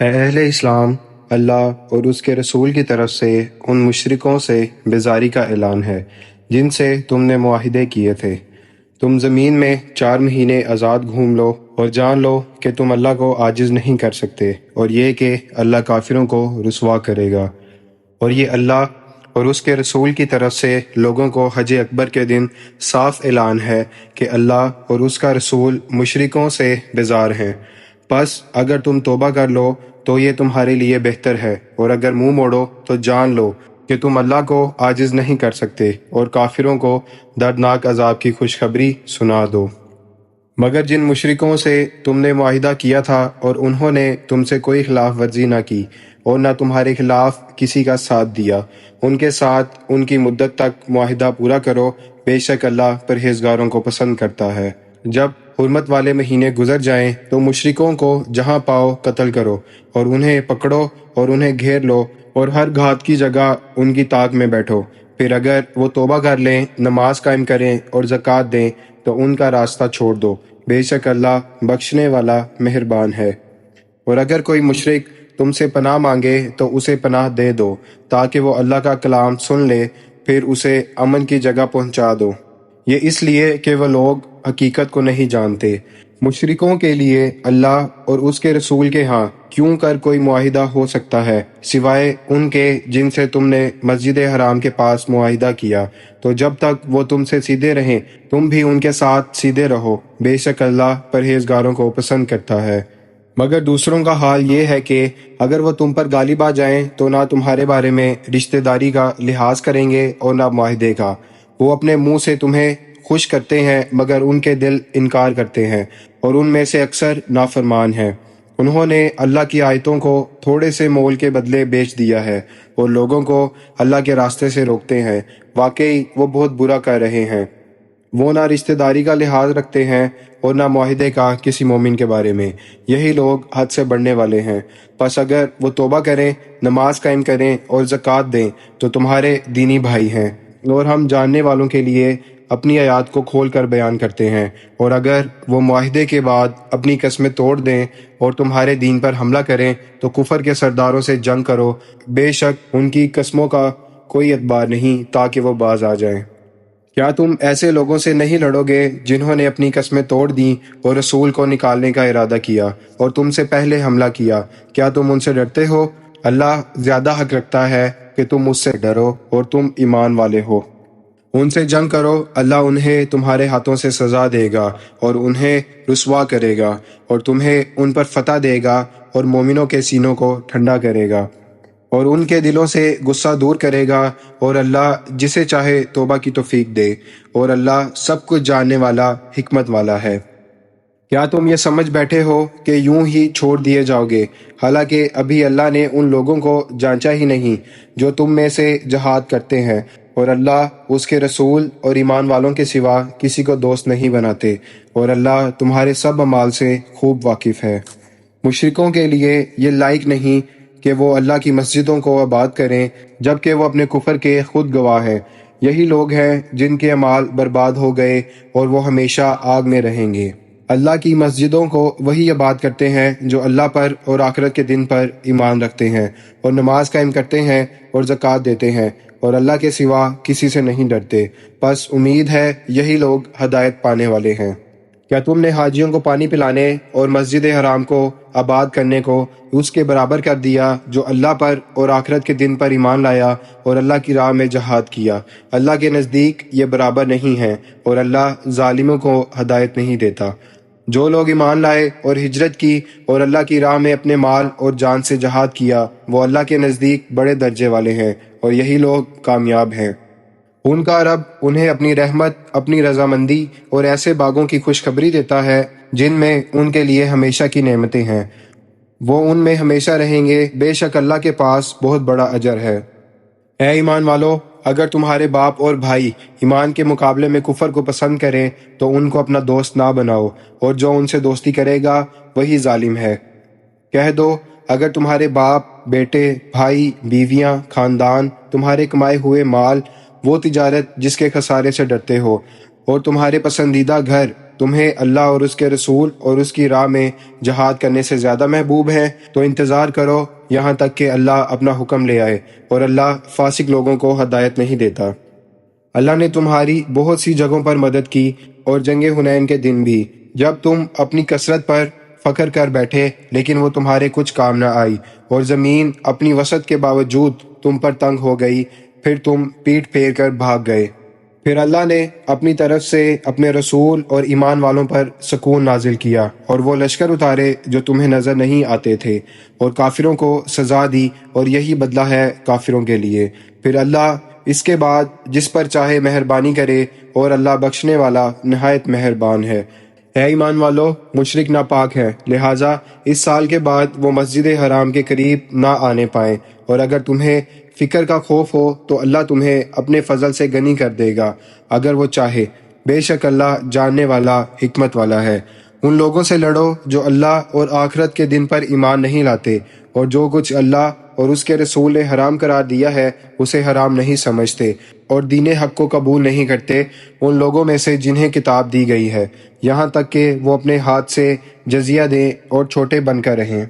اے اہل اسلام، اللہ اور اس کے رسول کی طرف سے ان مشرکوں سے بیزاری کا اعلان ہے، جن سے تم نے معاہدے کیے تھے۔ تم زمین میں چار مہینے آزاد گھوم لو اور جان لو کہ تم اللہ کو عاجز نہیں کر سکتے اور یہ کہ اللہ کافروں کو رسوا کرے گا۔ اور یہ اللہ اور اس کے رسول کی طرف سے لوگوں کو حج اکبر کے دن صاف اعلان ہے کہ اللہ اور اس کا رسول مشرکوں سے بیزار ہیں۔ پس اگر تم توبہ کر لو تو یہ تمہارے لیے بہتر ہے، اور اگر منہ موڑو تو جان لو کہ تم اللہ کو عاجز نہیں کر سکتے، اور کافروں کو دردناک عذاب کی خوشخبری سنا دو۔ مگر جن مشرکوں سے تم نے معاہدہ کیا تھا اور انہوں نے تم سے کوئی خلاف ورزی نہ کی، اور نہ تمہارے خلاف کسی کا ساتھ دیا، ان کے ساتھ ان کی مدت تک معاہدہ پورا کرو، بے شک اللہ پرہیزگاروں کو پسند کرتا ہے۔ جب حرمت والے مہینے گزر جائیں تو مشرکوں کو جہاں پاؤ قتل کرو اور انہیں پکڑو اور انہیں گھیر لو اور ہر گھات کی جگہ ان کی طاق میں بیٹھو۔ پھر اگر وہ توبہ کر لیں، نماز قائم کریں اور زکوٰۃ دیں، تو ان کا راستہ چھوڑ دو۔ بے شک اللہ بخشنے والا مہربان ہے۔ اور اگر کوئی مشرق تم سے پناہ مانگے، تو اسے پناہ دے دو تاکہ وہ اللہ کا کلام سن لے، پھر اسے امن کی جگہ پہنچا دو۔ یہ اس لیے کہ وہ لوگ حقیقت کو نہیں جانتے۔ مشرکوں کے لیے اللہ اور اس کے رسول کے ہاں کیوں کر کوئی معاہدہ ہو سکتا ہے؟ سوائے ان کے جن سے تم نے مسجد حرام کے پاس معاہدہ کیا۔ تو جب تک وہ تم سے سیدھے رہیں، تم بھی ان کے ساتھ سیدھے رہو۔ بے شک اللہ پرہیزگاروں کو پسند کرتا ہے۔ مگر دوسروں کا حال یہ ہے کہ اگر وہ تم پر غالب آ جائیں، تو نہ تمہارے بارے میں رشتہ داری کا لحاظ کریں گے اور نہ معاہدے کا۔ وہ اپنے منہ سے تمہیں خوش کرتے ہیں مگر ان کے دل انکار کرتے ہیں اور ان میں سے اکثر نافرمان ہیں۔ انہوں نے اللہ کی آیتوں کو تھوڑے سے مول کے بدلے بیچ دیا ہے اور لوگوں کو اللہ کے راستے سے روکتے ہیں۔ واقعی وہ بہت برا کر رہے ہیں۔ وہ نہ رشتہ داری کا لحاظ رکھتے ہیں اور نہ معاہدے کا کسی مومن کے بارے میں۔ یہی لوگ حد سے بڑھنے والے ہیں۔ پس اگر وہ توبہ کریں، نماز قائم کریں اور زکوٰۃ دیں، تو تمہارے دینی بھائی ہیں۔ اور ہم جاننے والوں کے لیے اپنی آیات کو کھول کر بیان کرتے ہیں اور اگر وہ معاہدے کے بعد اپنی قسمیں توڑ دیں اور تمہارے دین پر حملہ کریں تو کفر کے سرداروں سے جنگ کرو۔ بے شک ان کی قسموں کا کوئی اعتبار نہیں تاکہ وہ باز آ جائیں۔ کیا تم ایسے لوگوں سے نہیں لڑو گے جنہوں نے اپنی قسمیں توڑ دیں اور رسول کو نکالنے کا ارادہ کیا اور تم سے پہلے حملہ کیا؟ کیا تم ان سے ڈرتے ہو؟ اللہ زیادہ حق رکھتا ہے کہ تم اس سے ڈرو اور تم ایمان والے ہو۔ ان سے جنگ کرو، اللہ انہیں تمہارے ہاتھوں سے سزا دے گا اور انہیں رسوا کرے گا اور تمہیں ان پر فتح دے گا اور مومنوں کے سینوں کو ٹھنڈا کرے گا اور ان کے دلوں سے غصہ دور کرے گا اور اللہ جسے چاہے توبہ کی توفیق دے اور اللہ سب کچھ جاننے والا، حکمت والا ہے۔ کیا تم یہ سمجھ بیٹھے ہو کہ یوں ہی چھوڑ دیے جاؤ گے؟ حالانکہ ابھی اللہ نے ان لوگوں کو جانچا ہی نہیں جو تم میں سے جہاد کرتے ہیں۔ اور اللہ اس کے رسول اور ایمان والوں کے سوا کسی کو دوست نہیں بناتے، اور اللہ تمہارے سب امال سے خوب واقف ہے۔ مشرکوں کے لیے یہ لائق نہیں کہ وہ اللہ کی مسجدوں کو آباد کریں، جبکہ وہ اپنے کفر کے خود گواہ ہیں۔ یہی لوگ ہیں جن کے امال برباد ہو گئے اور وہ ہمیشہ آگ میں رہیں گے۔ اللہ کی مسجدوں کو وہی آباد کرتے ہیں جو اللہ پر اور آخرت کے دن پر ایمان رکھتے ہیں اور نماز قائم کرتے ہیں اور زکوٰۃ دیتے ہیں اور اللہ کے سوا کسی سے نہیں ڈرتے۔ بس امید ہے یہی لوگ ہدایت پانے والے ہیں۔ کیا تم نے حاجیوں کو پانی پلانے اور مسجد حرام کو آباد کرنے کو اس کے برابر کر دیا جو اللہ پر اور آخرت کے دن پر ایمان لایا اور اللہ کی راہ میں جہاد کیا؟ اللہ کے نزدیک یہ برابر نہیں ہے اور اللہ ظالموں کو ہدایت نہیں دیتا۔ جو لوگ ایمان لائے اور ہجرت کی اور اللہ کی راہ میں اپنے مال اور جان سے جہاد کیا، وہ اللہ کے نزدیک بڑے درجے والے ہیں اور یہی لوگ کامیاب ہیں۔ ان کا رب انہیں اپنی رحمت، اپنی رضامندی اور ایسے باغوں کی خوشخبری دیتا ہے جن میں ان کے لیے ہمیشہ کی نعمتیں ہیں۔ وہ ان میں ہمیشہ رہیں گے، بے شک اللہ کے پاس بہت بڑا اجر ہے۔ اے ایمان والو اگر تمہارے باپ اور بھائی ایمان کے مقابلے میں کفر کو پسند کریں، تو ان کو اپنا دوست نہ بناؤ، اور جو ان سے دوستی کرے گا، وہی ظالم ہے۔ کہہ دو، اگر تمہارے باپ، بیٹے، بھائی، بیویاں، خاندان، تمہارے کمائے ہوئے مال، وہ تجارت جس کے خسارے سے ڈرتے ہو، اور تمہارے پسندیدہ گھر تمہیں اللہ اور اس کے رسول اور اس کی راہ میں جہاد کرنے سے زیادہ محبوب ہے، تو انتظار کرو یہاں تک کہ اللہ اپنا حکم لے آئے اور اللہ فاسق لوگوں کو ہدایت نہیں دیتا۔ اللہ نے تمہاری بہت سی جگہوں پر مدد کی اور جنگ ہنین کے دن بھی۔ جب تم اپنی کثرت پر فخر کر بیٹھے، لیکن وہ تمہارے کچھ کام نہ آئی اور زمین اپنی وسعت کے باوجود تم پر تنگ ہو گئی، پھر تم پیٹ پھیر کر بھاگ گئے۔ پھر اللہ نے اپنی طرف سے اپنے رسول اور ایمان والوں پر سکون نازل کیا اور وہ لشکر اتارے جو تمہیں نظر نہیں آتے تھے اور کافروں کو سزا دی اور یہی بدلہ ہے کافروں کے لیے۔ پھر اللہ اس کے بعد جس پر چاہے مہربانی کرے اور اللہ بخشنے والا نہایت مہربان ہے۔ اے ایمان والو مشرق ناپاک ہے لہٰذا اس سال کے بعد وہ مسجد حرام کے قریب نہ آنے پائیں اور اگر تمہیں فکر کا خوف ہو تو اللہ تمہیں اپنے فضل سے گنی کر دے گا، اگر وہ چاہے۔ بے شک اللہ جاننے والا، حکمت والا ہے۔ ان لوگوں سے لڑو جو اللہ اور آخرت کے دن پر ایمان نہیں لاتے، اور جو کچھ اللہ اور اس کے رسول نے حرام قرار دیا ہے، اسے حرام نہیں سمجھتے اور دین حق کو قبول نہیں کرتے۔ ان لوگوں میں سے جنہیں کتاب دی گئی ہے، یہاں تک کہ وہ اپنے ہاتھ سے جزیہ دیں اور چھوٹے بن کر رہیں۔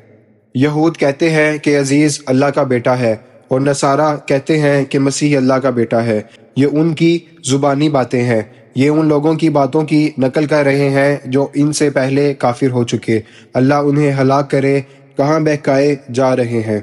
یہود کہتے ہیں کہ عزیز اللہ کا بیٹا ہے اور نصارہ کہتے ہیں کہ مسیح اللہ کا بیٹا ہے۔ یہ ان کی زبانی باتیں ہیں۔ یہ ان لوگوں کی باتوں کی نقل کر رہے ہیں جو ان سے پہلے کافر ہو چکے۔ اللہ انہیں ہلاک کرے، کہاں بہکائے جا رہے ہیں۔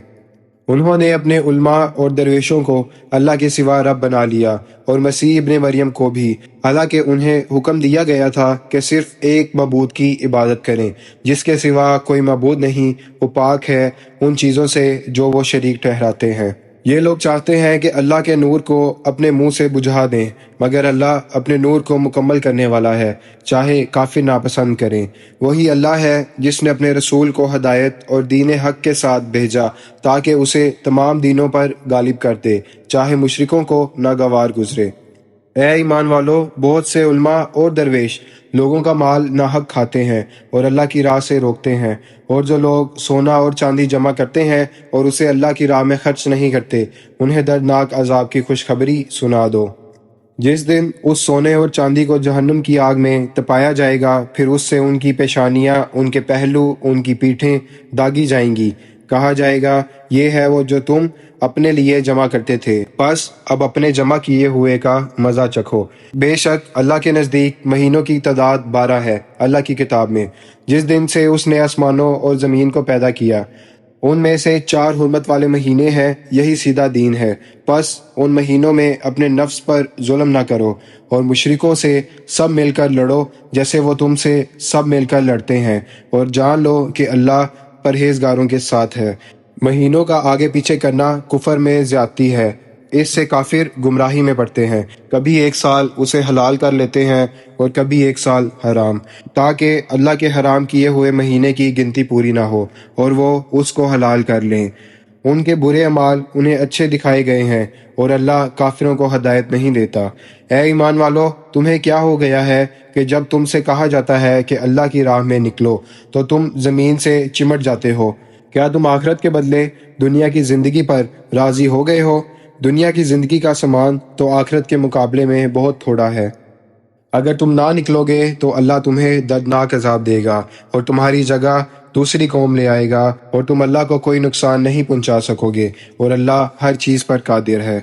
انہوں نے اپنے علماء اور درویشوں کو اللہ کے سوا رب بنا لیا اور مسیح ابن مریم کو بھی۔ حالانکہ انہیں حکم دیا گیا تھا کہ صرف ایک معبود کی عبادت کریں، جس کے سوا کوئی معبود نہیں، وہ پاک ہے ان چیزوں سے جو وہ شریک ٹھہراتے ہیں۔ یہ لوگ چاہتے ہیں کہ اللہ کے نور کو اپنے منہ سے بجھا دیں، مگر اللہ اپنے نور کو مکمل کرنے والا ہے، چاہے کافی ناپسند کریں۔ وہی اللہ ہے جس نے اپنے رسول کو ہدایت اور دین حق کے ساتھ بھیجا، تاکہ اسے تمام دینوں پر غالب کر دے، چاہے مشرکوں کو ناگوار گزرے۔ اے ایمان والو، بہت سے علماء اور درویش لوگوں کا مال ناحق کھاتے ہیں اور اللہ کی راہ سے روکتے ہیں۔ اور جو لوگ سونا اور چاندی جمع کرتے ہیں اور اسے اللہ کی راہ میں خرچ نہیں کرتے، انہیں دردناک عذاب کی خوشخبری سنا دو۔ جس دن اس سونے اور چاندی کو جہنم کی آگ میں تپایا جائے گا، پھر اس سے ان کی پیشانیاں، ان کے پہلو، ان کی پیٹھیں داگی جائیں گی۔ کہا جائے گا، یہ ہے وہ جو تم اپنے لیے جمع کرتے تھے۔ بس اب اپنے جمع کیے ہوئے کا مزہ چکھو۔ بے شک اللہ کے نزدیک مہینوں کی تعداد بارہ ہے اللہ کی کتاب میں۔ جس دن سے اس نے آسمانوں اور زمین کو پیدا کیا، ان میں سے چار حرمت والے مہینے ہیں، یہی سیدھا دین ہے۔ پس ان مہینوں میں اپنے نفس پر ظلم نہ کرو اور مشرکوں سے سب مل کر لڑو جیسے وہ تم سے سب مل کر لڑتے ہیں۔ اور جان لو کہ اللہ پرہیزگاروں کے ساتھ ہے۔ مہینوں کا آگے پیچھے کرنا کفر میں زیادتی ہے۔ اس سے کافر گمراہی میں پڑتے ہیں۔ کبھی ایک سال اسے حلال کر لیتے ہیں اور کبھی ایک سال حرام۔ تاکہ اللہ کے حرام کیے ہوئے مہینے کی گنتی پوری نہ ہو اور وہ اس کو حلال کر لیں۔ ان کے برے اعمال انہیں اچھے دکھائے گئے ہیں اور اللہ کافروں کو ہدایت نہیں دیتا۔ اے ایمان والو، تمہیں کیا ہو گیا ہے کہ جب تم سے کہا جاتا ہے کہ اللہ کی راہ میں نکلو، تو تم زمین سے چمٹ جاتے ہو۔ کیا تم آخرت کے بدلے دنیا کی زندگی پر راضی ہو گئے ہو؟ دنیا کی زندگی کا سامان تو آخرت کے مقابلے میں بہت تھوڑا ہے۔ اگر تم نہ نکلو گے، تو اللہ تمہیں دردناک عذاب دے گا اور تمہاری جگہ دوسری قوم لے آئے گا اور تم اللہ کو کوئی نقصان نہیں پہنچا سکو گے اور اللہ ہر چیز پر قادر ہے۔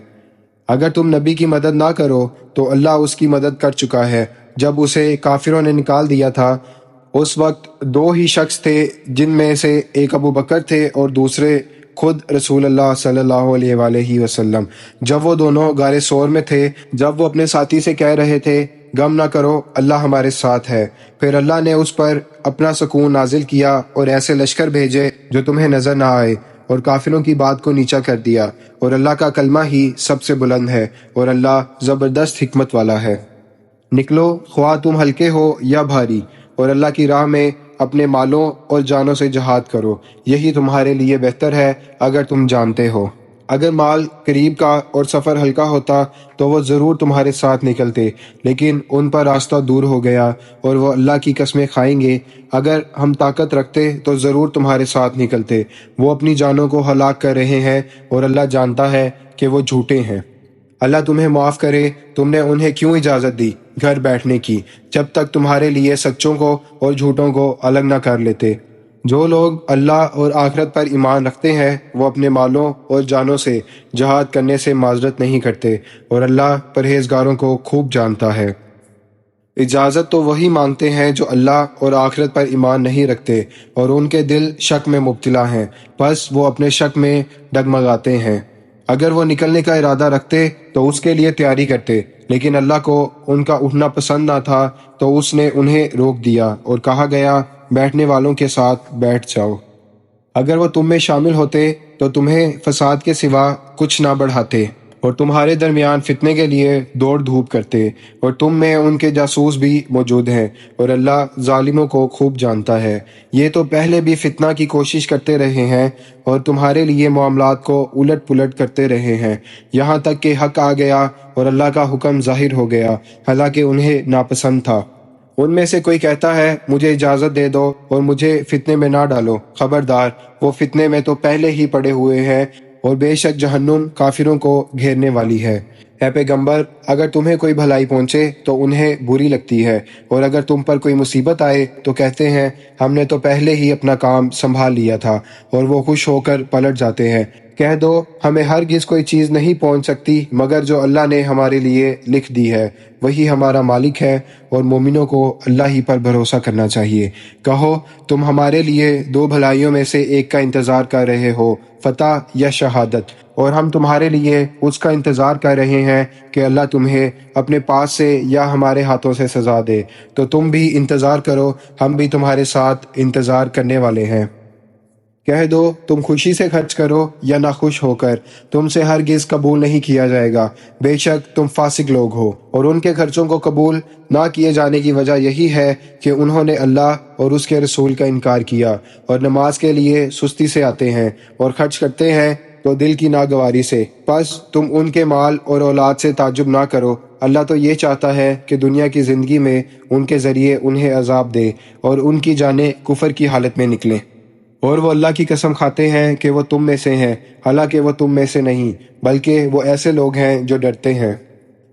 اگر تم نبی کی مدد نہ کرو تو اللہ اس کی مدد کر چکا ہے۔ جب اسے کافروں نے نکال دیا تھا، اس وقت دو ہی شخص تھے جن میں سے ایک ابو بکر تھے اور دوسرے خود رسول اللہ صلی اللہ علیہ وآلہ وسلم۔ جب وہ دونوں گارے سور میں تھے، جب وہ اپنے ساتھی سے کہہ رہے تھے غم نہ کرو، اللہ ہمارے ساتھ ہے۔ پھر اللہ نے اس پر اپنا سکون نازل کیا اور ایسے لشکر بھیجے جو تمہیں نظر نہ آئے اور کافروں کی بات کو نیچا کر دیا۔ اور اللہ کا کلمہ ہی سب سے بلند ہے اور اللہ زبردست حکمت والا ہے۔ نکلو، خواہ تم ہلکے ہو یا بھاری، اور اللہ کی راہ میں اپنے مالوں اور جانوں سے جہاد کرو۔ یہی تمہارے لیے بہتر ہے اگر تم جانتے ہو۔ اگر مال قریب کا اور سفر ہلکا ہوتا تو وہ ضرور تمہارے ساتھ نکلتے، لیکن ان پر راستہ دور ہو گیا اور وہ اللہ کی قسمیں کھائیں گے۔ اگر ہم طاقت رکھتے تو ضرور تمہارے ساتھ نکلتے۔ وہ اپنی جانوں کو ہلاک کر رہے ہیں اور اللہ جانتا ہے کہ وہ جھوٹے ہیں۔ اللہ تمہیں معاف کرے، تم نے انہیں کیوں اجازت دی گھر بیٹھنے کی؟ جب تک تمہارے لیے سچوں کو اور جھوٹوں کو الگ نہ کر لیتے۔ جو لوگ اللہ اور آخرت پر ایمان رکھتے ہیں، وہ اپنے مالوں اور جانوں سے جہاد کرنے سے معذرت نہیں کرتے اور اللہ پرہیزگاروں کو خوب جانتا ہے۔ اجازت تو وہی مانگتے ہیں جو اللہ اور آخرت پر ایمان نہیں رکھتے اور ان کے دل شک میں مبتلا ہیں، بس وہ اپنے شک میں ڈگمگاتے ہیں۔ اگر وہ نکلنے کا ارادہ رکھتے تو اس کے لیے تیاری کرتے، لیکن اللہ کو ان کا اٹھنا پسند نہ تھا تو اس نے انہیں روک دیا اور کہا گیا بیٹھنے والوں کے ساتھ بیٹھ جاؤ۔ اگر وہ تم میں شامل ہوتے تو تمہیں فساد کے سوا کچھ نہ بڑھاتے اور تمہارے درمیان فتنے کے لیے دوڑ دھوپ کرتے اور تم میں ان کے جاسوس بھی موجود ہیں اور اللہ ظالموں کو خوب جانتا ہے۔ یہ تو پہلے بھی فتنہ کی کوشش کرتے رہے ہیں اور تمہارے لیے معاملات کو الٹ پلٹ کرتے رہے ہیں۔ یہاں تک کہ حق آ گیا اور اللہ کا حکم ظاہر ہو گیا، حالانکہ انہیں ناپسند تھا۔ ان میں سے کوئی کہتا ہے، مجھے اجازت دے دو اور مجھے فتنے میں نہ ڈالو۔ خبردار، وہ فتنے میں تو پہلے ہی پڑے ہوئے ہیں اور بے شک جہنم کافروں کو گھیرنے والی ہے۔ اے پیغمبر، اگر تمہیں کوئی بھلائی پہنچے تو انہیں بری لگتی ہے، اور اگر تم پر کوئی مصیبت آئے تو کہتے ہیں، ہم نے تو پہلے ہی اپنا کام سنبھال لیا تھا، اور وہ خوش ہو کر پلٹ جاتے ہیں۔ کہہ دو، ہمیں ہرگز کوئی چیز نہیں پہنچ سکتی، مگر جو اللہ نے ہمارے لیے لکھ دی ہے، وہی ہمارا مالک ہے، اور مومنوں کو اللہ ہی پر بھروسہ کرنا چاہیے۔ کہو، تم ہمارے لیے دو بھلائیوں میں سے ایک کا انتظار کر رہے ہو، فتح یا شہادت۔ اور ہم تمہارے لیے اس کا انتظار کر رہے ہیں کہ اللہ تمہیں اپنے پاس سے یا ہمارے ہاتھوں سے سزا دے۔ تو تم بھی انتظار کرو، ہم بھی تمہارے ساتھ انتظار کرنے والے ہیں۔ کہہ دو، تم خوشی سے خرچ کرو یا نہ خوش ہو کر، تم سے ہرگز قبول نہیں کیا جائے گا۔ بے شک تم فاسق لوگ ہو۔ اور ان کے خرچوں کو قبول نہ کیے جانے کی وجہ یہی ہے کہ انہوں نے اللہ اور اس کے رسول کا انکار کیا۔ اور نماز کے لیے سستی سے آتے ہیں اور خرچ کرتے ہیں تو دل کی ناگواری سے۔ پس تم ان کے مال اور اولاد سے تعجب نہ کرو۔ اللہ تو یہ چاہتا ہے کہ دنیا کی زندگی میں ان کے ذریعے انہیں عذاب دے اور ان کی جانیں کفر کی حالت میں نکلیں۔ اور وہ اللہ کی قسم کھاتے ہیں کہ وہ تم میں سے ہیں۔ حالانکہ وہ تم میں سے نہیں، بلکہ وہ ایسے لوگ ہیں جو ڈرتے ہیں۔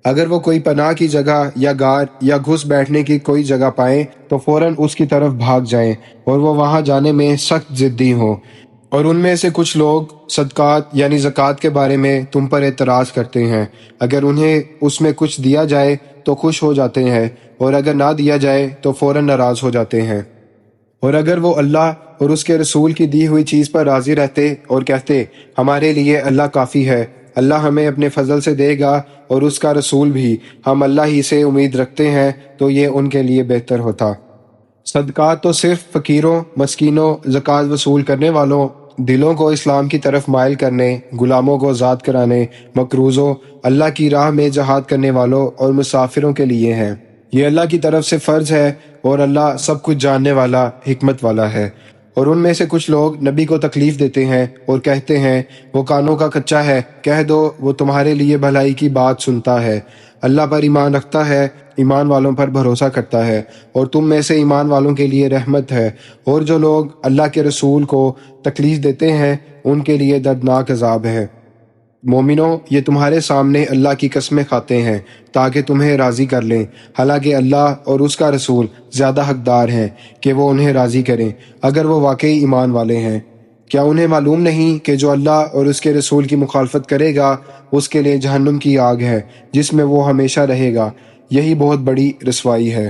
اگر وہ کوئی پناہ کی جگہ یا گار یا گھس بیٹھنے کی کوئی جگہ پائیں تو فوراً اس کی طرف بھاگ جائیں اور وہ وہاں جانے میں سخت ضدی ہوں۔ اور ان میں سے کچھ لوگ صدقات یعنی زکوٰۃ کے بارے میں تم پر اعتراض کرتے ہیں۔ اگر انہیں اس میں کچھ دیا جائے تو خوش ہو جاتے ہیں، اور اگر نہ دیا جائے تو فوراً ناراض ہو جاتے ہیں۔ اور اگر وہ اللہ اور اس کے رسول کی دی ہوئی چیز پر راضی رہتے اور کہتے، ہمارے لیے اللہ کافی ہے، اللہ ہمیں اپنے فضل سے دے گا اور اس کا رسول بھی، ہم اللہ ہی سے امید رکھتے ہیں، تو یہ ان کے لیے بہتر ہوتا۔ صدقات تو صرف فقیروں، مسکینوں، زکوٰۃ وصول کرنے والوں دلوں کو اسلام کی طرف مائل کرنے، غلاموں کو آزاد کرانے، مقروضوں، اللہ کی راہ میں جہاد کرنے والوں اور مسافروں کے لیے ہیں۔ یہ اللہ کی طرف سے فرض ہے اور اللہ سب کچھ جاننے والا، حکمت والا ہے۔ اور ان میں سے کچھ لوگ نبی کو تکلیف دیتے ہیں اور کہتے ہیں، وہ کانوں کا کچا ہے، کہہ دو، وہ تمہارے لیے بھلائی کی بات سنتا ہے۔ اللہ پر ایمان رکھتا ہے، ایمان والوں پر بھروسہ کرتا ہے، اور تم میں سے ایمان والوں کے لیے رحمت ہے۔ اور جو لوگ اللہ کے رسول کو تکلیف دیتے ہیں، ان کے لیے دردناک عذاب ہے۔ مومنوں، یہ تمہارے سامنے اللہ کی قسمیں کھاتے ہیں، تاکہ تمہیں راضی کر لیں۔ حالانکہ اللہ اور اس کا رسول زیادہ حقدار ہیں کہ وہ انہیں راضی کریں۔ اگر وہ واقعی ایمان والے ہیں کیا انہیں معلوم نہیں کہ جو اللہ اور اس کے رسول کی مخالفت کرے گا، اس کے لیے جہنم کی آگ ہے، جس میں وہ ہمیشہ رہے گا۔ یہی بہت بڑی رسوائی ہے۔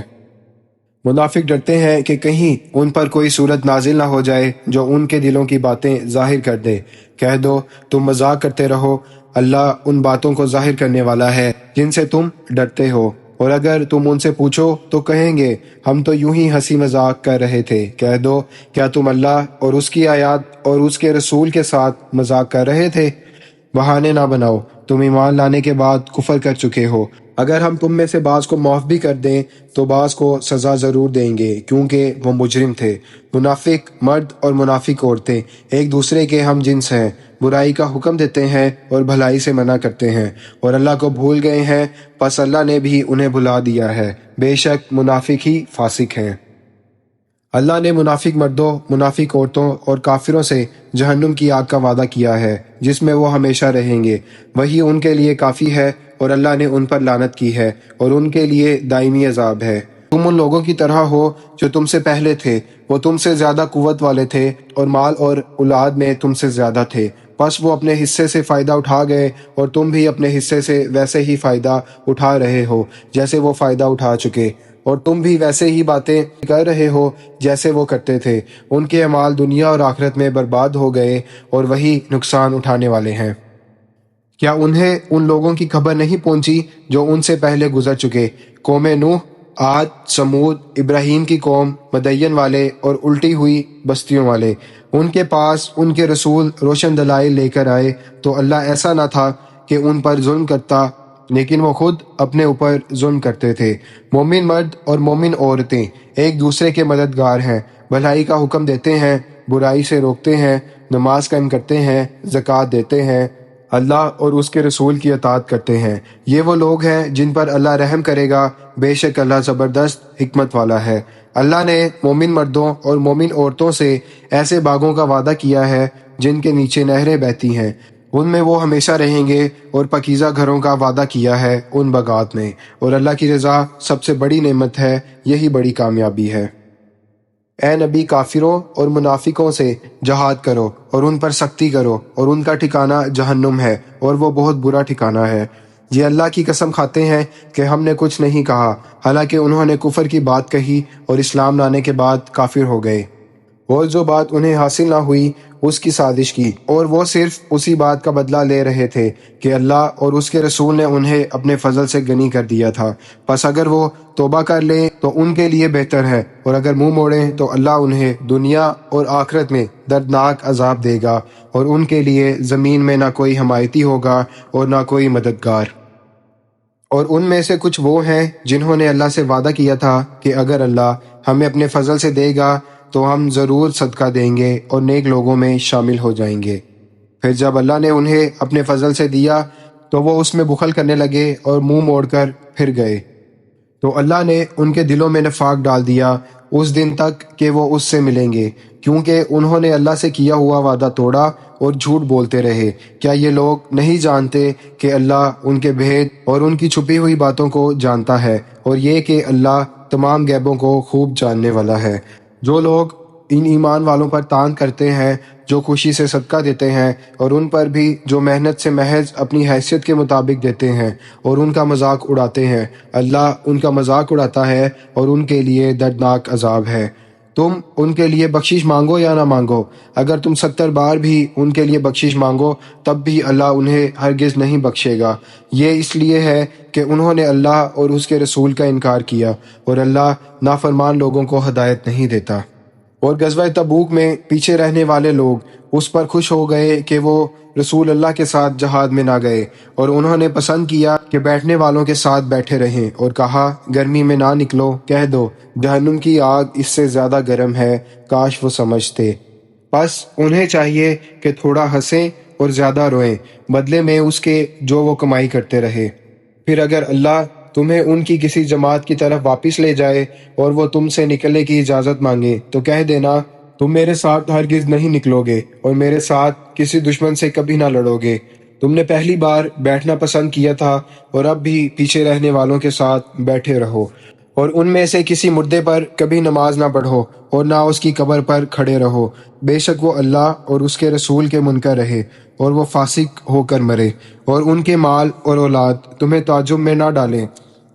منافق ڈرتے ہیں کہ کہیں ان پر کوئی صورت نازل نہ ہو جائے جو ان کے دلوں کی باتیں ظاہر کر دے۔ کہہ دو، تم مذاق کرتے رہو، اللہ ان باتوں کو ظاہر کرنے والا ہے جن سے تم ڈرتے ہو۔ اور اگر تم ان سے پوچھو تو کہیں گے، ہم تو یوں ہی ہنسی مذاق کر رہے تھے۔ کہہ دو، کیا تم اللہ اور اس کی آیات اور اس کے رسول کے ساتھ مذاق کر رہے تھے؟ بہانے نہ بناؤ، تم ایمان لانے کے بعد کفر کر چکے ہو۔ اگر ہم تم میں سے بعض کو معاف بھی کر دیں، تو بعض کو سزا ضرور دیں گے، کیونکہ وہ مجرم تھے۔ منافق مرد اور منافق عورتیں، ایک دوسرے کے ہم جنس ہیں۔ برائی کا حکم دیتے ہیں اور بھلائی سے منع کرتے ہیں اور اللہ کو بھول گئے ہیں، پس اللہ نے بھی انہیں بھلا دیا ہے۔ بے شک منافق ہی فاسق ہیں۔ اللہ نے منافق مردوں، منافق عورتوں اور کافروں سے جہنم کی آگ کا وعدہ کیا ہے، جس میں وہ ہمیشہ رہیں گے۔ وہی ان کے لیے کافی ہے اور اللہ نے ان پر لانت کی ہے اور ان کے لیے دائمی عذاب ہے۔ تم ان لوگوں کی طرح ہو جو تم سے پہلے تھے، وہ تم سے زیادہ قوت والے تھے اور مال اور اولاد میں تم سے زیادہ تھے۔ پس وہ اپنے حصے سے فائدہ اٹھا گئے اور تم بھی اپنے حصے سے ویسے ہی فائدہ اٹھا رہے ہو جیسے وہ فائدہ اٹھا چکے اور تم بھی ویسے ہی باتیں کر رہے ہو جیسے وہ کرتے تھے۔ ان کے اعمال دنیا اور آخرت میں برباد ہو گئے اور وہی نقصان اٹھانے والے ہیں۔ کیا انہیں ان لوگوں کی خبر نہیں پہنچی جو ان سے پہلے گزر چکے؟ قوم نوح آج سمود، ابراہیم کی قوم، مدین والے اور الٹی ہوئی بستیوں والے۔ ان کے پاس ان کے رسول روشن دلائل لے کر آئے تو اللہ ایسا نہ تھا کہ ان پر ظلم کرتا، لیکن وہ خود اپنے اوپر ظلم کرتے تھے۔ مومن مرد اور مومن عورتیں ایک دوسرے کے مددگار ہیں، بھلائی کا حکم دیتے ہیں، برائی سے روکتے ہیں، نماز قائم کرتے ہیں، زکوٰۃ دیتے ہیں۔ اللہ اور اس کے رسول کی اطاعت کرتے ہیں۔ یہ وہ لوگ ہیں جن پر اللہ رحم کرے گا، بے شک اللہ زبردست حکمت والا ہے۔ اللہ نے مومن مردوں اور مومن عورتوں سے ایسے باغوں کا وعدہ کیا ہے جن کے نیچے نہریں بہتی ہیں۔ ان میں وہ ہمیشہ رہیں گے اور پکیزہ گھروں کا وعدہ کیا ہے ان بغات میں۔ اور اللہ کی رضا سب سے بڑی نعمت ہے، یہی بڑی کامیابی ہے۔ اے نبی کافروں اور منافقوں سے جہاد کرو اور ان پر سختی کرو اور ان کا ٹھکانہ جہنم ہے اور وہ بہت برا ٹھکانہ ہے۔ یہ اللہ کی قسم کھاتے ہیں کہ ہم نے کچھ نہیں کہا، حالانکہ انہوں نے کفر کی بات کہی اور اسلام لانے کے بعد کافر ہو گئے۔ اور جو بات انہیں حاصل نہ ہوئی، اس کی سازش کی۔ اور وہ صرف اسی بات کا بدلہ لے رہے تھے کہ اللہ اور اس کے رسول نے انہیں اپنے فضل سے گنی کر دیا تھا۔ پس اگر وہ توبہ کر لیں، تو ان کے لیے بہتر ہے۔ اور اگر منہ موڑیں، تو اللہ انہیں دنیا اور آخرت میں دردناک عذاب دے گا۔ اور ان کے لیے زمین میں نہ کوئی حمایتی ہوگا اور نہ کوئی مددگار۔ اور ان میں سے کچھ وہ ہیں جنہوں نے اللہ سے وعدہ کیا تھا کہ اگر اللہ ہمیں اپنے فضل سے دے گا تو ہم ضرور صدقہ دیں گے اور نیک لوگوں میں شامل ہو جائیں گے۔ پھر جب اللہ نے انہیں اپنے فضل سے دیا، تو وہ اس میں بخل کرنے لگے اور منہ موڑ کر پھر گئے۔ تو اللہ نے ان کے دلوں میں نفاق ڈال دیا اس دن تک کہ وہ اس سے ملیں گے، کیونکہ انہوں نے اللہ سے کیا ہوا وعدہ توڑا اور جھوٹ بولتے رہے۔ کیا یہ لوگ نہیں جانتے کہ اللہ ان کے بھید اور ان کی چھپی ہوئی باتوں کو جانتا ہے اور یہ کہ اللہ تمام گیبوں کو خوب جاننے والا ہے؟ جو لوگ ان ایمان والوں پر تان کرتے ہیں، جو خوشی سے صدقہ دیتے ہیں اور ان پر بھی جو محنت سے محض اپنی حیثیت کے مطابق دیتے ہیں اور ان کا مذاق اڑاتے ہیں۔ اللہ ان کا مذاق اڑاتا ہے اور ان کے لیے دردناک عذاب ہے۔ تم ان کے لیے بخشش مانگو یا نہ مانگو؟ اگر تم ستر بار بھی ان کے لیے بخشش مانگو، تب بھی اللہ انہیں ہرگز نہیں بخشے گا۔ یہ اس لیے ہے کہ انہوں نے اللہ اور اس کے رسول کا انکار کیا، اور اللہ نافرمان لوگوں کو ہدایت نہیں دیتا۔ اور غزوہ تبوک میں پیچھے رہنے والے لوگ اس پر خوش ہو گئے کہ وہ رسول اللہ کے ساتھ جہاد میں نہ گئے اور انہوں نے پسند کیا کہ بیٹھنے والوں کے ساتھ بیٹھے رہیں اور کہا، گرمی میں نہ نکلو، کہہ دو، جہنم کی آگ اس سے زیادہ گرم ہے، کاش وہ سمجھتے۔ بس انہیں چاہیے کہ تھوڑا ہنسیں اور زیادہ روئیں، بدلے میں اس کے جو وہ کمائی کرتے رہے۔ پھر اگر اللہ تمہیں ان کی کسی جماعت کی طرف واپس لے جائے اور وہ تم سے نکلنے کی اجازت مانگے، تو کہہ دینا تم میرے ساتھ ہرگز نہیں نکلو گے اور میرے ساتھ کسی دشمن سے کبھی نہ لڑو گے تم نے پہلی بار بیٹھنا پسند کیا تھا اور اب بھی پیچھے رہنے والوں کے ساتھ بیٹھے رہو اور ان میں سے کسی مردے پر کبھی نماز نہ پڑھو اور نہ اس کی قبر پر کھڑے رہو۔ بے شک وہ اللہ اور اس کے رسول کے منکر رہے اور وہ فاسق ہو کر مرے اور ان کے مال اور اولاد تمہیں تعجب میں نہ ڈالیں۔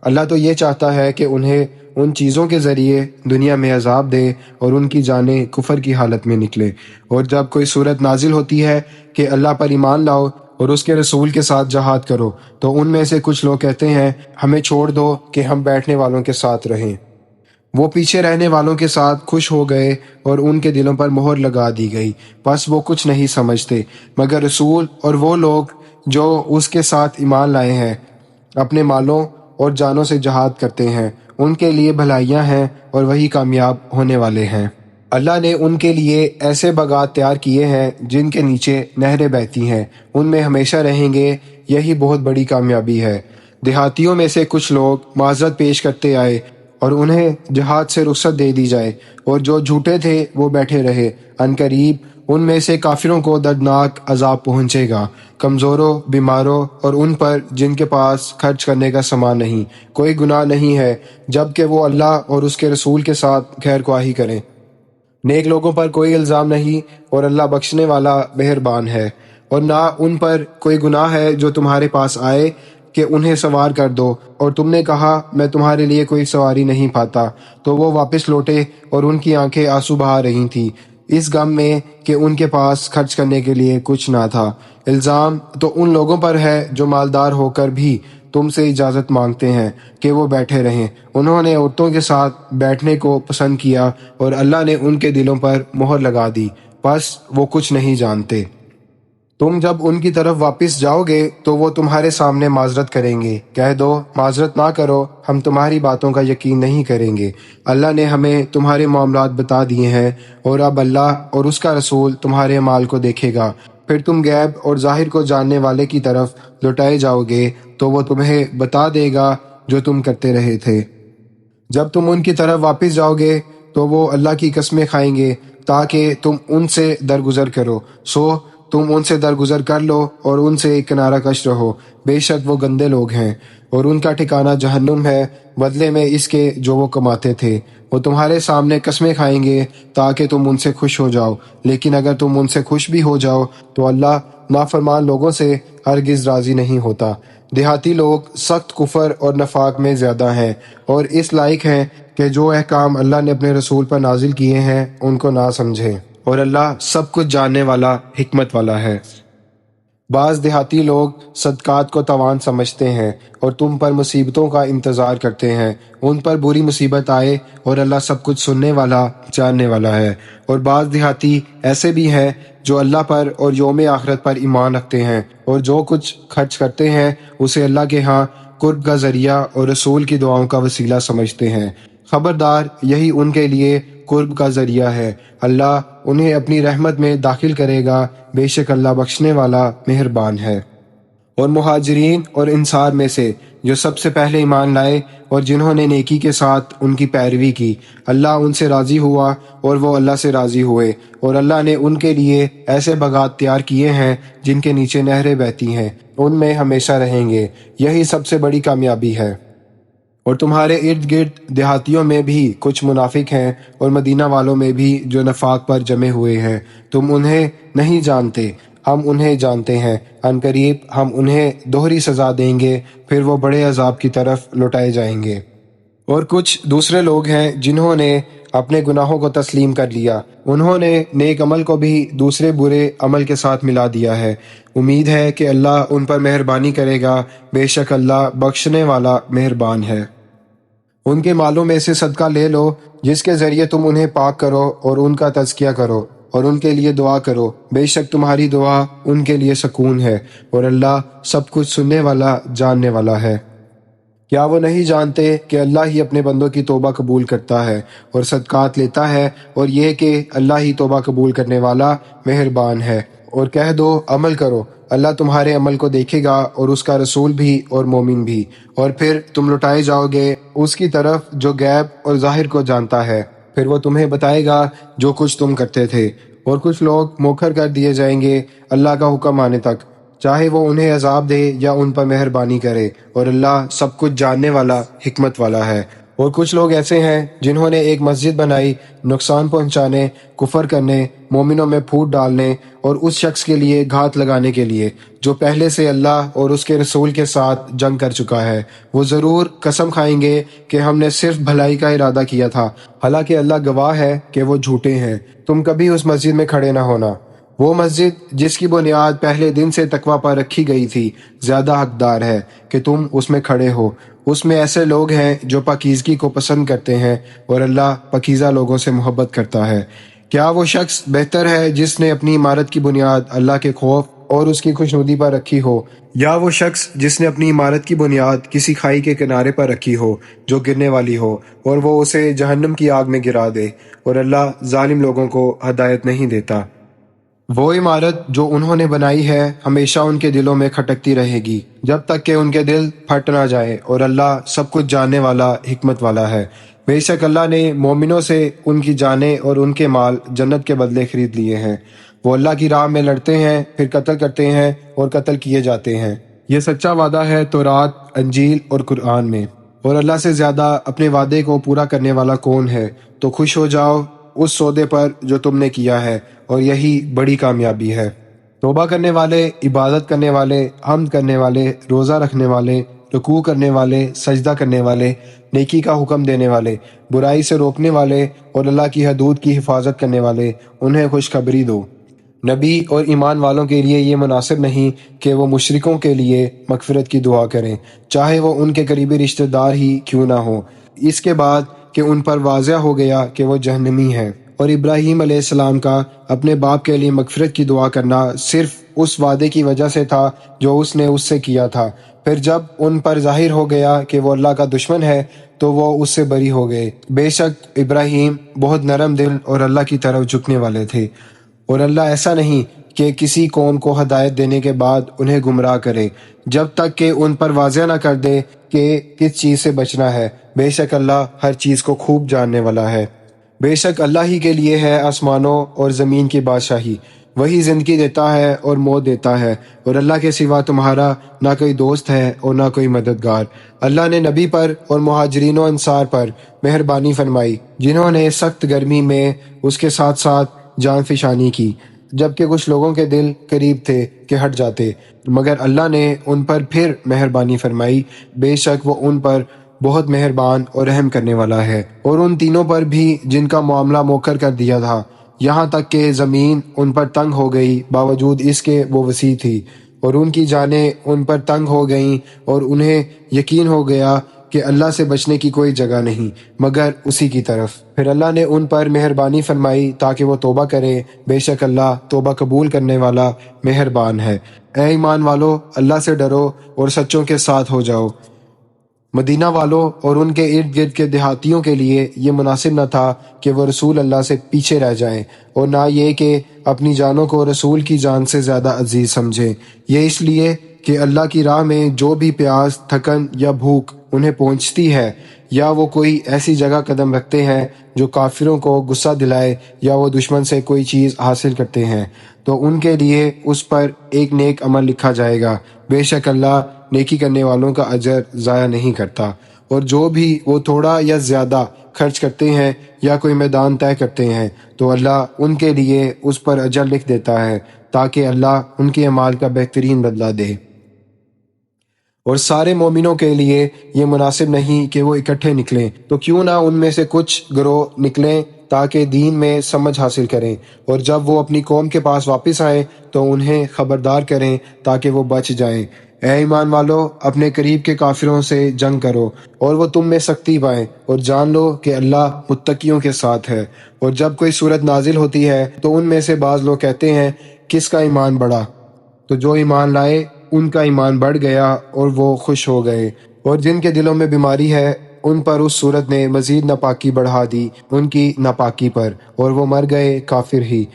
اللہ تو یہ چاہتا ہے کہ انہیں ان چیزوں کے ذریعے دنیا میں عذاب دے اور ان کی جانیں کفر کی حالت میں نکلے۔ اور جب کوئی صورت نازل ہوتی ہے کہ اللہ پر ایمان لاؤ اور اس کے رسول کے ساتھ جہاد کرو، تو ان میں سے کچھ لوگ کہتے ہیں، ہمیں چھوڑ دو کہ ہم بیٹھنے والوں کے ساتھ رہیں۔ وہ پیچھے رہنے والوں کے ساتھ خوش ہو گئے اور ان کے دلوں پر مہر لگا دی گئی۔ بس وہ کچھ نہیں سمجھتے، مگر رسول اور وہ لوگ جو اس کے ساتھ ایمان لائے ہیں، اپنے مالوں اور جانوں سے جہاد کرتے ہیں۔ ان کے لیے بھلائیاں ہیں اور وہی کامیاب ہونے والے ہیں۔ اللہ نے ان کے لیے ایسے بغات تیار کیے ہیں جن کے نیچے نہریں بہتی ہیں۔ ان میں ہمیشہ رہیں گے، یہی بہت بڑی کامیابی ہے۔ دیہاتیوں میں سے کچھ لوگ معذرت پیش کرتے آئے اور انہیں جہاد سے رخصت دے دی جائے اور جو جھوٹے تھے وہ بیٹھے رہے۔ ان قریب ان میں سے کافروں کو دردناک عذاب پہنچے گا۔ کمزوروں، بیماروں اور ان پر جن کے پاس خرچ کرنے کا سامان نہیں، کوئی گناہ نہیں ہے جبکہ وہ اللہ اور اس کے رسول کے ساتھ خیر خواہی کریں۔ نیک لوگوں پر کوئی الزام نہیں اور اللہ بخشنے والا مہربان ہے۔ اور نہ ان پر کوئی گناہ ہے جو تمہارے پاس آئے کہ انہیں سوار کر دو۔ اور تم نے کہا، میں تمہارے لیے کوئی سواری نہیں پاتا۔ تو وہ واپس لوٹے اور ان کی آنکھیں آنسو بہا رہی تھیں۔ اس غم میں کہ ان کے پاس خرچ کرنے کے لیے کچھ نہ تھا۔ الزام تو ان لوگوں پر ہے جو مالدار ہو کر بھی تم سے اجازت مانگتے ہیں کہ وہ بیٹھے رہیں۔ انہوں نے عورتوں کے ساتھ بیٹھنے کو پسند کیا اور اللہ نے ان کے دلوں پر مہر لگا دی۔ بس وہ کچھ نہیں جانتے۔ تم جب ان کی طرف واپس جاؤ گے تو وہ تمہارے سامنے معذرت کریں گے۔ کہہ دو، معذرت نہ کرو، ہم تمہاری باتوں کا یقین نہیں کریں گے۔ اللہ نے ہمیں تمہارے معاملات بتا دیے ہیں اور اب اللہ اور اس کا رسول تمہارے مال کو دیکھے گا۔ پھر تم غیب اور ظاہر کو جاننے والے کی طرف لوٹائے جاؤ گے تو وہ تمہیں بتا دے گا جو تم کرتے رہے تھے۔ جب تم ان کی طرف واپس جاؤ گے تو وہ اللہ کی قسمیں کھائیں گے تاکہ تم ان سے درگزر کرو۔ سو تم ان سے درگزر کر لو اور ان سے ایک کنارہ کش رہو۔ بے شک وہ گندے لوگ ہیں اور ان کا ٹھکانہ جہنم ہے۔ بدلے میں اس کے جو وہ کماتے تھے، وہ تمہارے سامنے قسمیں کھائیں گے تاکہ تم ان سے خوش ہو جاؤ۔ لیکن اگر تم ان سے خوش بھی ہو جاؤ، تو اللہ نافرمان لوگوں سے ہرگز راضی نہیں ہوتا۔ دیہاتی لوگ سخت کفر اور نفاق میں زیادہ ہیں اور اس لائق ہیں کہ جو احکام اللہ نے اپنے رسول پر نازل کیے ہیں، ان کو نہ سمجھیں۔ اور اللہ سب کچھ جاننے والا، حکمت والا ہے۔ بعض دیہاتی لوگ صدقات کو توان سمجھتے ہیں اور تم پر مصیبتوں کا انتظار کرتے ہیں۔ ان پر بری مصیبت آئے اور اللہ سب کچھ سننے والا، جاننے والا ہے۔ اور بعض دیہاتی ایسے بھی ہیں جو اللہ پر اور یوم آخرت پر ایمان رکھتے ہیں اور جو کچھ خرچ کرتے ہیں، اسے اللہ کے ہاں قرب کا ذریعہ اور رسول کی دعاؤں کا وسیلہ سمجھتے ہیں۔ خبردار، یہی ان کے لیے قرب کا ذریعہ ہے۔ اللہ انہیں اپنی رحمت میں داخل کرے گا۔ بے شک اللہ بخشنے والا مہربان ہے۔ اور مہاجرین اور انصار میں سے جو سب سے پہلے ایمان لائے اور جنہوں نے نیکی کے ساتھ ان کی پیروی کی، اللہ ان سے راضی ہوا اور وہ اللہ سے راضی ہوئے۔ اور اللہ نے ان کے لیے ایسے بغات تیار کیے ہیں جن کے نیچے نہریں بہتی ہیں۔ ان میں ہمیشہ رہیں گے۔ یہی سب سے بڑی کامیابی ہے۔ اور تمہارے ارد گرد دیہاتیوں میں بھی کچھ منافق ہیں اور مدینہ والوں میں بھی جو نفاق پر جمے ہوئے ہیں۔ تم انہیں نہیں جانتے، ہم انہیں جانتے ہیں۔ ان قریب ہم انہیں دوہری سزا دیں گے، پھر وہ بڑے عذاب کی طرف لوٹائے جائیں گے۔ اور کچھ دوسرے لوگ ہیں جنہوں نے اپنے گناہوں کو تسلیم کر لیا۔ انہوں نے نیک عمل کو بھی دوسرے برے عمل کے ساتھ ملا دیا ہے۔ امید ہے کہ اللہ ان پر مہربانی کرے گا۔ بے شک اللہ بخشنے والا مہربان ہے۔ ان کے مالوں میں سے صدقہ لے لو، جس کے ذریعے تم انہیں پاک کرو اور ان کا تزکیہ کرو، اور ان کے لیے دعا کرو۔ بے شک تمہاری دعا ان کے لیے سکون ہے، اور اللہ سب کچھ سننے والا، جاننے والا ہے۔ کیا وہ نہیں جانتے کہ اللہ ہی اپنے بندوں کی توبہ قبول کرتا ہے اور صدقات لیتا ہے، اور یہ کہ اللہ ہی توبہ قبول کرنے والا مہربان ہے۔ اور کہہ دو، عمل کرو۔ اللہ تمہارے عمل کو دیکھے گا اور اس کا رسول بھی اور مومن بھی۔ اور پھر تم لٹائے جاؤ گے اس کی طرف جو غیب اور ظاہر کو جانتا ہے۔ پھر وہ تمہیں بتائے گا جو کچھ تم کرتے تھے۔ اور کچھ لوگ موکھر کر دیے جائیں گے اللہ کا حکم آنے تک۔ چاہے وہ انہیں عذاب دے یا ان پر مہربانی کرے۔ اور اللہ سب کچھ جاننے والا، حکمت والا ہے۔ اور کچھ لوگ ایسے ہیں جنہوں نے ایک مسجد بنائی، نقصان پہنچانے، کفر کرنے، مومنوں میں پھوٹ ڈالنے اور اس شخص کے لیے گھات لگانے کے لیے، جو پہلے سے اللہ اور اس کے رسول کے ساتھ جنگ کر چکا ہے۔ وہ ضرور قسم کھائیں گے کہ ہم نے صرف بھلائی کا ارادہ کیا تھا۔ حالانکہ اللہ گواہ ہے کہ وہ جھوٹے ہیں۔ تم کبھی اس مسجد میں کھڑے نہ ہونا۔ وہ مسجد جس کی بنیاد پہلے دن سے تقوی پر رکھی گئی تھی، زیادہ حقدار ہے کہ تم اس میں کھڑے ہو۔ اس میں ایسے لوگ ہیں جو پاکیزگی کو پسند کرتے ہیں اور اللہ پکیزہ لوگوں سے محبت کرتا ہے۔ کیا وہ شخص بہتر ہے جس نے اپنی عمارت کی بنیاد اللہ کے خوف اور اس کی خوشنودی پر رکھی ہو؟ یا وہ شخص جس نے اپنی عمارت کی بنیاد کسی کھائی کے کنارے پر رکھی ہو جو گرنے والی ہو اور وہ اسے جہنم کی آگ میں گرا دے اور اللہ ظالم لوگوں کو ہدایت نہیں دیتا؟ وہ عمارت جو انہوں نے بنائی ہے ہمیشہ ان کے دلوں میں کھٹکتی رہے گی، جب تک کہ ان کے دل پھٹ نہ جائے اور اللہ سب کچھ جاننے والا، حکمت والا ہے۔ بے شک اللہ نے مومنوں سے ان کی جانیں اور ان کے مال جنت کے بدلے خرید لیے ہیں۔ وہ اللہ کی راہ میں لڑتے ہیں، پھر قتل کرتے ہیں اور قتل کیے جاتے ہیں۔ یہ سچا وعدہ ہے تو رات انجیل اور قرآن میں۔ اور اللہ سے زیادہ اپنے وعدے کو پورا کرنے والا کون ہے؟ تو خوش ہو جاؤ اس سودے پر جو تم نے کیا ہے، اور یہی بڑی کامیابی ہے۔ توبہ کرنے والے، عبادت کرنے والے، حمد کرنے والے، روزہ رکھنے والے، رکوع کرنے والے، سجدہ کرنے والے، نیکی کا حکم دینے والے، برائی سے روکنے والے، اور اللہ کی حدود کی حفاظت کرنے والے، انہیں خوشخبری دو۔ نبی اور ایمان والوں کے لیے یہ مناسب نہیں کہ وہ مشرکوں کے لیے مغفرت کی دعا کریں، چاہے وہ ان کے قریبی رشتہ دار ہی کیوں نہ ہو اس کے بعد کہ ان پر واضح ہو گیا کہ وہ جہنمی ہیں۔ اور ابراہیم علیہ السلام کا اپنے باپ کے لیے مغفرت کی دعا کرنا صرف اس وعدے کی وجہ سے تھا جو اس نے اس سے کیا تھا۔ پھر جب ان پر ظاہر ہو گیا کہ وہ اللہ کا دشمن ہے، تو وہ اس سے بری ہو گئے۔ بے شک ابراہیم بہت نرم دل اور اللہ کی طرف جھکنے والے تھے۔ اور اللہ ایسا نہیں کہ کسی قوم کو ہدایت دینے کے بعد انہیں گمراہ کرے، جب تک کہ ان پر واضح نہ کر دے کہ کس چیز سے بچنا ہے۔ بے شک اللہ ہر چیز کو خوب جاننے والا ہے۔ بے شک اللہ ہی کے لیے ہے آسمانوں اور زمین کی بادشاہی۔ وہی زندگی دیتا ہے اور موت دیتا ہے۔ اور اللہ کے سوا تمہارا نہ کوئی دوست ہے اور نہ کوئی مددگار۔ اللہ نے نبی پر اور مہاجرین و انصار پر مہربانی فرمائی، جنہوں نے سخت گرمی میں اس کے ساتھ ساتھ جان فشانی کی۔ جبکہ کچھ لوگوں کے دل قریب تھے کہ ہٹ جاتے۔ مگر اللہ نے ان پر پھر مہربانی فرمائی۔ بے شک وہ ان پر بہت مہربان اور رحم کرنے والا ہے۔ اور ان تینوں پر بھی جن کا معاملہ موکر کر دیا تھا۔ یہاں تک کہ زمین ان پر تنگ ہو گئی، باوجود اس کے وہ وسیع تھی۔ اور ان کی جانیں ان پر تنگ ہو گئیں اور انہیں یقین ہو گیا کہ اللہ سے بچنے کی کوئی جگہ نہیں، مگر اسی کی طرف۔ پھر اللہ نے ان پر مہربانی فرمائی تاکہ وہ توبہ کرے بے شک اللہ توبہ قبول کرنے والا مہربان ہے۔ اے ایمان والو، اللہ سے ڈرو اور سچوں کے ساتھ ہو جاؤ۔ مدینہ والوں اور ان کے ارد گرد کے دیہاتیوں کے لیے یہ مناسب نہ تھا کہ وہ رسول اللہ سے پیچھے رہ جائیں اور نہ یہ کہ اپنی جانوں کو رسول کی جان سے زیادہ عزیز سمجھیں۔ یہ اس لیے کہ اللہ کی راہ میں جو بھی پیاس، تھکن یا بھوک انہیں پہنچتی ہے، یا وہ کوئی ایسی جگہ قدم رکھتے ہیں جو کافروں کو غصہ دلائے یا وہ دشمن سے کوئی چیز حاصل کرتے ہیں۔ تو ان کے لیے اس پر ایک نیک عمل لکھا جائے گا۔ بے شک اللہ نیکی کرنے والوں کا اجر ضائع نہیں کرتا۔ اور جو بھی وہ تھوڑا یا زیادہ خرچ کرتے ہیں یا کوئی میدان طے کرتے ہیں، تو اللہ ان کے لیے اس پر اجر لکھ دیتا ہے تاکہ اللہ ان کے اعمال کا بہترین بدلہ دے۔ اور سارے مومنوں کے لیے یہ مناسب نہیں کہ وہ اکٹھے نکلیں۔ تو کیوں نہ ان میں سے کچھ گروہ نکلیں تاکہ دین میں سمجھ حاصل کریں۔ اور جب وہ اپنی قوم کے پاس واپس آئیں تو انہیں خبردار کریں تاکہ وہ بچ جائیں۔ اے ایمان والو، اپنے قریب کے کافروں سے جنگ کرو اور وہ تم میں سختی پائیں۔ اور جان لو کہ اللہ متقیوں کے ساتھ ہے۔ اور جب کوئی صورت نازل ہوتی ہے تو ان میں سے بعض لوگ کہتے ہیں، کس کا ایمان بڑھا تو جو ایمان لائے ان کا ایمان بڑھ گیا اور وہ خوش ہو گئے۔ اور جن کے دلوں میں بیماری ہے، ان پر اس صورت نے مزید ناپاکی بڑھا دی، ان کی ناپاکی پر، اور وہ مر گئے کافر ہی۔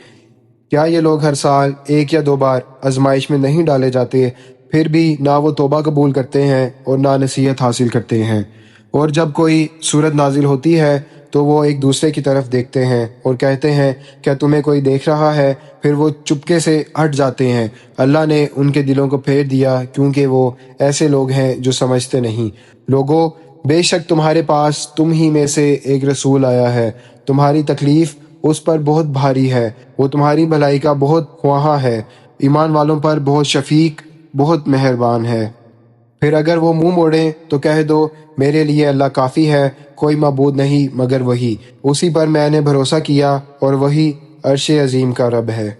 کیا یہ لوگ ہر سال ایک یا دو بار آزمائش میں نہیں ڈالے جاتے؟ پھر بھی نہ وہ توبہ قبول کرتے ہیں اور نہ نصیحت حاصل کرتے ہیں۔ اور جب کوئی صورت نازل ہوتی ہے تو وہ ایک دوسرے کی طرف دیکھتے ہیں اور کہتے ہیں، کیا تمہیں کوئی دیکھ رہا ہے؟ پھر وہ چپکے سے ہٹ جاتے ہیں۔ اللہ نے ان کے دلوں کو پھیر دیا کیونکہ وہ ایسے لوگ ہیں جو سمجھتے نہیں۔ لوگوں بے شک تمہارے پاس تم ہی میں سے ایک رسول آیا ہے۔ تمہاری تکلیف اس پر بہت بھاری ہے۔ وہ تمہاری بھلائی کا بہت خواہاں ہے۔ ایمان والوں پر بہت شفیق، بہت مہربان ہے۔ پھر اگر وہ منہ موڑیں تو کہہ دو، میرے لیے اللہ کافی ہے، کوئی معبود نہیں مگر وہی۔ اسی پر میں نے بھروسہ کیا اور وہی عرش عظیم کا رب ہے۔